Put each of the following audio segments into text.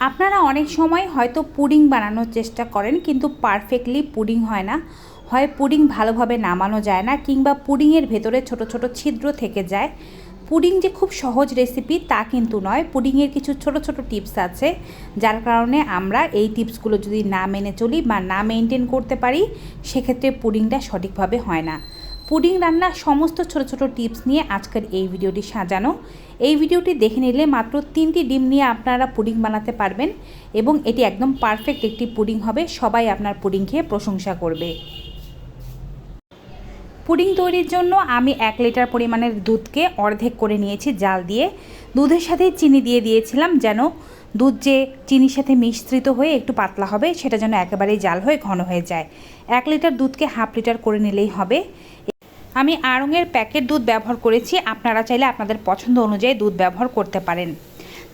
আপনারা অনেক সময় হয়তো পুডিং বানানোর চেষ্টা করেন, কিন্তু পারফেক্টলি পুডিং হয় না। হয় পুডিং ভালোভাবে নামানো যায় না, কিংবা পুডিংয়ের ভেতরে ছোট ছোট ছিদ্র থেকে যায়। পুডিং যে খুব সহজ রেসিপি তা কিন্তু নয়, পুডিংয়ের কিছু ছোট ছোট টিপস আছে, যার কারণে আমরা এই টিপসগুলো যদি না মেনে চলি বা না মেনটেন করতে পারি, সেক্ষেত্রে পুডিংটা সঠিকভাবে হয় না। পুডিং রান্নার সমস্ত ছোট ছোট টিপস নিয়ে আজকের এই ভিডিওটি সাজানো। এই ভিডিওটি দেখে নিলে মাত্র তিনটি ডিম নিয়ে আপনারা পুডিং বানাতে পারবেন এবং এটি একদম পারফেক্ট একটি পুডিং হবে, সবাই আপনার পুডিং খেয়ে প্রশংসা করবে। পুডিং তৈরির জন্য আমি এক লিটার পরিমাণের দুধকে অর্ধেক করে নিয়েছি জাল দিয়ে। দুধের সাথে চিনি দিয়ে দিয়েছিলাম যেন দুধ যে চিনির সাথে মিশ্রিত হয়ে একটু পাতলা হবে, সেটা যেন একেবারেই জাল হয়ে ঘন হয়ে যায়। এক লিটার দুধকে হাফ লিটার করে নিলেই হবে। আমি আড়ঙের প্যাকেট দুধ ব্যবহার করেছি। আপনারা চাইলে আপনাদের পছন্দ অনুযায়ী দুধ ব্যবহার করতে পারেন।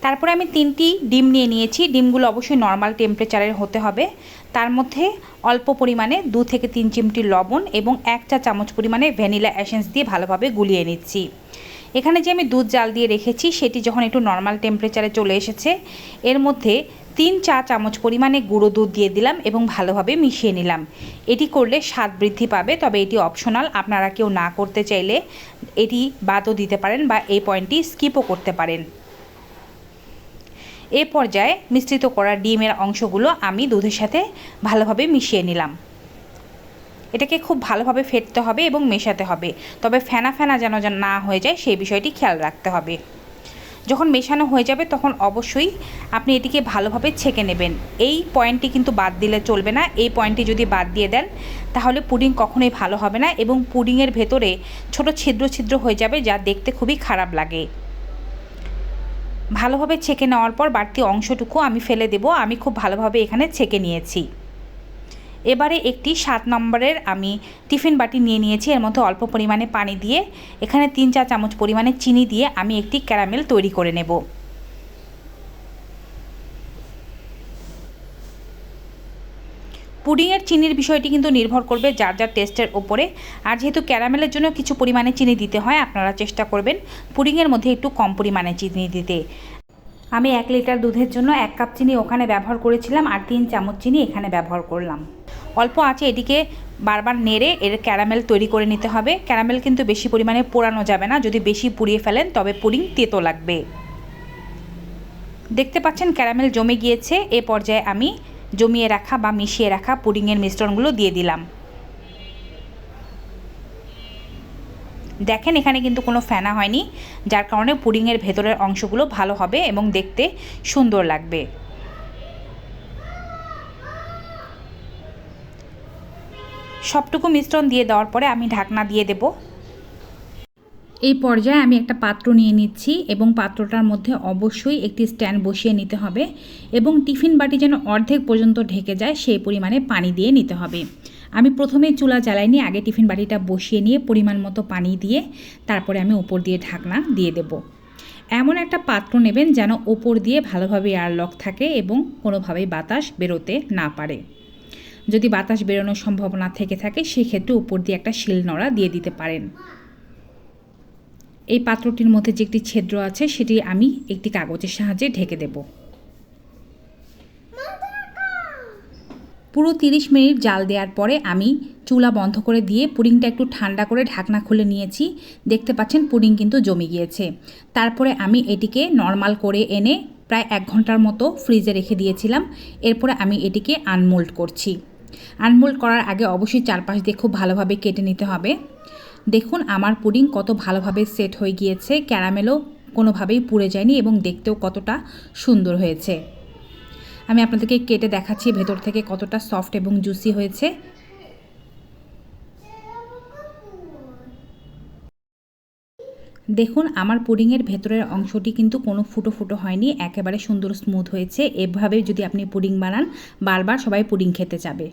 তারপরে আমি তিনটি ডিম নিয়ে নিয়েছি। ডিমগুলো অবশ্যই নর্মাল টেম্পারেচারের হতে হবে। তার মধ্যে অল্প পরিমাণে দু থেকে তিন চিমটি লবণ এবং এক চা চামচ পরিমাণে ভ্যানিলা অ্যাসেন্স দিয়ে ভালোভাবে গুলিয়ে নিচ্ছি। এখানে যে আমি দুধ জাল দিয়ে রেখেছি, সেটি যখন একটু নর্মাল টেম্পারেচারে চলে এসেছে, এর মধ্যে তিন চা চামচ পরিমাণে গুঁড়ো দুধ দিয়ে দিলাম এবং ভালোভাবে মিশিয়ে নিলাম। এটি করলে স্বাদ বৃদ্ধি পাবে, তবে এটি অপশনাল আপনারা কেউ না করতে চাইলে এটি বাদও দিতে পারেন বা এই পয়েন্টটি স্কিপও করতে পারেন। এ পর্যায়ে মিশ্রিত করা ডিমের অংশগুলো আমি দুধের সাথে ভালোভাবে মিশিয়ে নিলাম। এটাকে খুব ভালোভাবে ফেটতে হবে এবং মেশাতে হবে, তবে ফেনা ফেনা যেন যেন না হয়ে যায় সেই বিষয়টি খেয়াল রাখতে হবে। যখন মেশানো হয়ে যাবে তখন অবশ্যই আপনি এটিকে ভালোভাবে ছেঁকে নেবেন। এই পয়েন্টটি কিন্তু বাদ দিলে চলবে না। এই পয়েন্টটি যদি বাদ দিয়ে দেন, তাহলে পুডিং কখনোই ভালো হবে না এবং পুডিংয়ের ভেতরে ছোট ছিদ্র ছিদ্র হয়ে যাবে যা দেখতে খুবই খারাপ লাগে। ভালোভাবে ছেঁকে নেওয়ার পর বাড়তি অংশটুকু আমি ফেলে দেব। আমি খুব ভালোভাবে এখানে ছেঁকে নিয়েছি। এবারে একটি সাত নম্বরের আমি টিফিন বাটি নিয়ে নিয়েছি। এর মধ্যে অল্প পরিমাণে পানি দিয়ে, এখানে তিন চা চামচ পরিমাণে চিনি দিয়ে আমি একটি ক্যারামেল তৈরি করে নেব। পুডিংয়ের চিনির বিষয়টি কিন্তু নির্ভর করবে যার যার টেস্টের ওপরে। আর যেহেতু ক্যারামেলের জন্য কিছু পরিমাণে চিনি দিতে হয়, আপনারা চেষ্টা করবেন পুডিংয়ের মধ্যে একটু কম পরিমাণে চিনি দিতে। আমি এক লিটার দুধের জন্য এক কাপ চিনি ওখানে ব্যবহার করেছিলাম, আর তিন চামচ চিনি এখানে ব্যবহার করলাম। অল্প আছে এটিকে বারবার নেড়ে এর ক্যারামেল তৈরি করে নিতে হবে। ক্যারামেল কিন্তু বেশি পরিমাণে পোড়ানো যাবে না, যদি বেশি পুড়িয়ে ফেলেন তবে পুডিং তেতো লাগবে। দেখতে পাচ্ছেন ক্যারামেল জমে গিয়েছে, এ পর্যায়ে আমি জমিয়ে রাখা বা মিশিয়ে রাখা পুডিংয়ের মিশ্রণগুলো দিয়ে দিলাম। দেখেন এখানে কিন্তু কোনো ফেনা হয়নি, যার কারণে পুডিংয়ের ভেতরের অংশগুলো ভালো হবে এবং দেখতে সুন্দর লাগবে। সবটুকু মিশ্রণ দিয়ে দেওয়ার পরে আমি ঢাকনা দিয়ে দেব। এই পর্যায়ে আমি একটা পাত্র নিয়ে নিচ্ছি এবং পাত্রটার মধ্যে অবশ্যই একটি স্ট্যান্ড বসিয়ে নিতে হবে এবং টিফিন বাটি যেন অর্ধেক পর্যন্ত ঢেকে যায় সেই পরিমাণে পানি দিয়ে নিতে হবে। আমি প্রথমে চুলা জ্বালাইনি, আগে টিফিন বাটিটা বসিয়ে নিয়ে পরিমাণ মতো পানি দিয়ে তারপরে আমি ওপর দিয়ে ঢাকনা দিয়ে দেব। এমন একটা পাত্র নেবেন যেন ওপর দিয়ে ভালোভাবে এয়ারলক থাকে এবং কোনোভাবেই বাতাস বেরোতে না পারে। যদি বাতাস বেরোনোর সম্ভাবনা থেকে থাকে, সেক্ষেত্রে উপর দিয়ে একটা শিল নড়া দিয়ে দিতে পারেন। এই পাত্রটির মধ্যে যে একটি ছিদ্র আছে, সেটি আমি একটি কাগজের সাহায্যে ঢেকে দেব। পুরো তিরিশ মিনিট জাল দেওয়ার পরে আমি চুলা বন্ধ করে দিয়ে পুডিংটা একটু ঠান্ডা করে ঢাকনা খুলে নিয়েছি। দেখতে পাচ্ছেন পুডিং কিন্তু জমে গিয়েছে। তারপরে আমি এটিকে নর্মাল করে এনে প্রায় এক ঘণ্টার মতো ফ্রিজে রেখে দিয়েছিলাম। এরপরে আমি এটিকে আনমোল্ড করছি। আনমোল্ড করার আগে অবশ্যই চারপাশ দিয়ে খুব ভালোভাবে কেটে নিতে হবে। দেখুন, আমার পুডিং কত ভালোভাবে সেট হয়ে গিয়েছে। ক্যারামেলও কোনোভাবেই পুড়ে যায়নি এবং দেখতেও কতটা সুন্দর হয়েছে। আমি আপনাদেরকে কেটে দেখাচ্ছি ভেতর থেকে কতটা সফট এবং জুসি হয়েছে। দেখুন, আমার পুডিংয়ের ভেতরের অংশটি কিন্তু কোনো ফুটো ফুটো হয়নি, একেবারে সুন্দর স্মুথ হয়েছে। এভাবে যদি আপনি পুডিং বানান, বারবার সবাই পুডিং খেতে চাবে